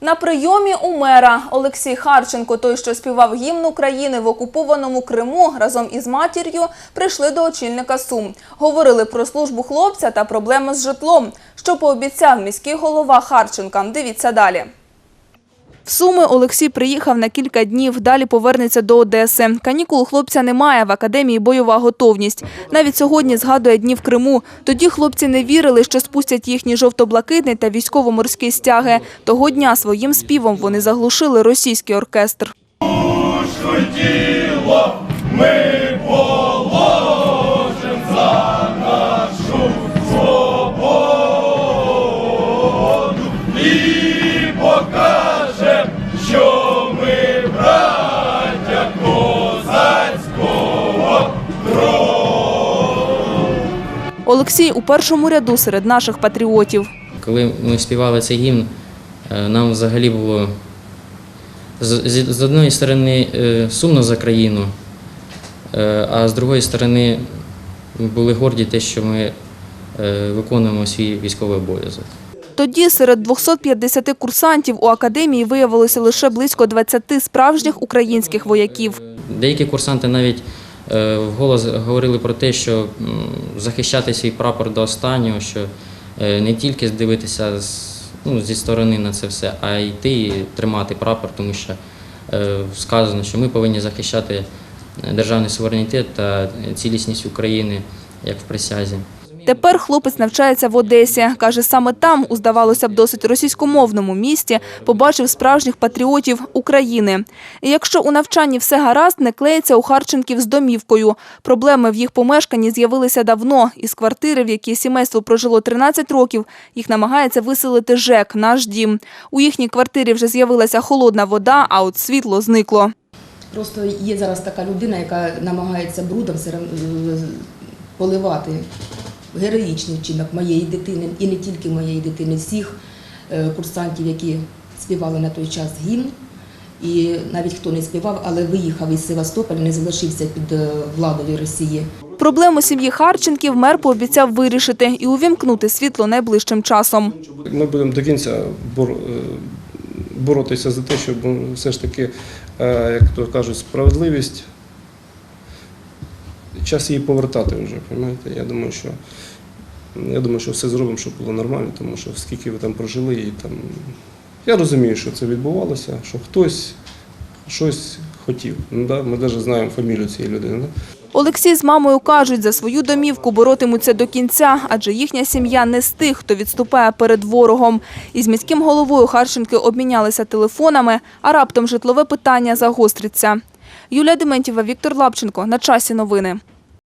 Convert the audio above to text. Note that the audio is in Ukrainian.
На прийомі у мера Олексій Харченко, той, що співав гімн України в окупованому Криму, разом із матір'ю прийшли до очільника Сум. Говорили про службу хлопця та проблеми з житлом. Що пообіцяв міський голова Харченка. Дивіться далі. В Суми Олексій приїхав на кілька днів, далі повернеться до Одеси. Канікул хлопця немає, в академії бойова готовність. Навіть сьогодні згадує дні в Криму. Тоді хлопці не вірили, що спустять їхні жовто-блакитний та військово-морські стяги. Того дня своїм співом вони заглушили російський оркестр. Олексій у першому ряду серед наших патріотів. Коли ми співали цей гімн, е, нам взагалі було з, з сторони е, сумно за країну, е, а з другої сторони були горді те, що ми виконуємо свій військовий обов'язок. Тоді серед 250 курсантів у академії виявилося лише близько 20 справжніх українських вояків. Деякі курсанти навіть вголос говорили про те, що захищати свій прапор до останнього, що е, не тільки дивитися ну, зі сторони на це все, а йти і тримати прапор, тому що е, сказано, що ми повинні захищати е, державний суверенітет та цілісність України, як в присязі. Тепер хлопець навчається в Одесі. Каже, саме там, у здавалося б, досить російськомовному місті, побачив справжніх патріотів України. І якщо у навчанні все гаразд, не клеїться у Харченків з домівкою. Проблеми в їх помешканні з'явилися давно. Із квартири, в якій сімейство прожило 13 років, їх намагається виселити ЖЕК, наш дім. У їхній квартирі вже з'явилася холодна вода, а от світло зникло. Просто є зараз така людина, яка намагається брудом е, поливати героїчний вчинок моєї дитини, і не тільки моєї дитини, всіх е, курсантів, які співали на той час гімн. І навіть хто не співав, але виїхав із Севастополя, не залишився під е, владою Росії. Проблему сім'ї Харченків мер пообіцяв вирішити і увімкнути світло найближчим часом. Ми будемо до кінця е, боротися за те, щоб все ж таки, як то кажуть, справедливість. Час її повертати вже, розумієте? Я думаю, що я думаю, що все зробимо, щоб було нормально, тому що скільки ви там прожили і там. Я розумію, що це відбувалося, що хтось щось хотів. Ну, да? Ми навіть знаємо фамілію цієї людини. Да? Олексій з мамою кажуть, за свою домівку боротимуться до кінця, адже їхня сім'я не з тих, хто відступає перед ворогом. Із міським головою Харченки обмінялися телефонами, а раптом житлове питання загостриться. Юлія Дементєва, Віктор Лапченко. На часі новини.